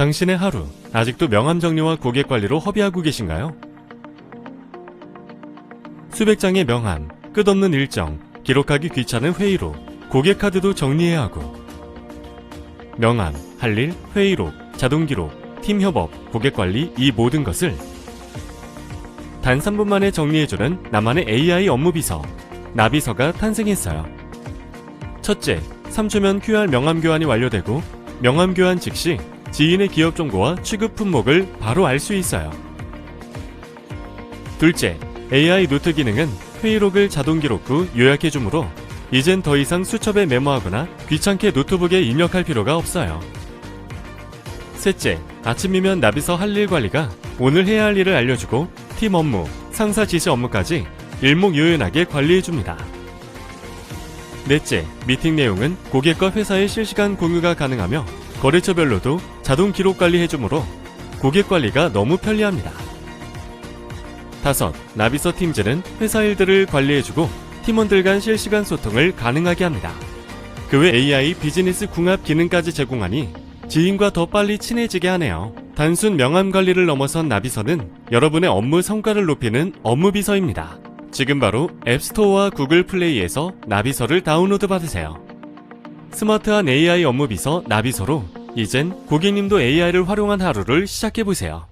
당신의 하루 아직도 명함 정리와 고객 관리로 허비하고 계신가요? 수백 장의 명함, 끝없는 일정, 기록하기 귀찮은 회의록, 고객 카드도 정리해야 하고 명함, 할 일, 회의록, 자동 기록, 팀 협업, 고객 관리 이 모든 것을 단 3분 만에 정리해주는 나만의 AI 업무 비서 나비서가 탄생했어요. 첫째, 3초면 QR 명함 교환이 완료되고 명함 교환 즉시 지인의 기업 정보와 취급 품목을 바로 알 수 있어요. 둘째, AI 노트 기능은 회의록을 자동 기록 후 요약해주므로 이젠 더 이상 수첩에 메모하거나 귀찮게 노트북에 입력할 필요가 없어요. 셋째, 아침이면 나비서 할 일 관리가 오늘 해야 할 일을 알려주고 팀 업무, 상사 지시 업무까지 일목요연하게 관리해줍니다. 넷째, 미팅 내용은 고객과 회사의 실시간 공유가 가능하며 거래처별로도 자동 기록 관리 해주므로 고객 관리가 너무 편리합니다. 다섯, 나비서 팀즈는 회사 일들을 관리해주고 팀원들 간 실시간 소통을 가능하게 합니다. 그 외 AI 비즈니스 궁합 기능까지 제공하니 지인과 더 빨리 친해지게 하네요. 단순 명함 관리를 넘어선 나비서는 여러분의 업무 성과를 높이는 업무 비서입니다. 지금 바로 앱스토어와 구글 플레이에서 나비서를 다운로드 받으세요. 스마트한 AI 업무 비서 나비서로 이젠 고객님도 AI를 활용한 하루를 시작해보세요.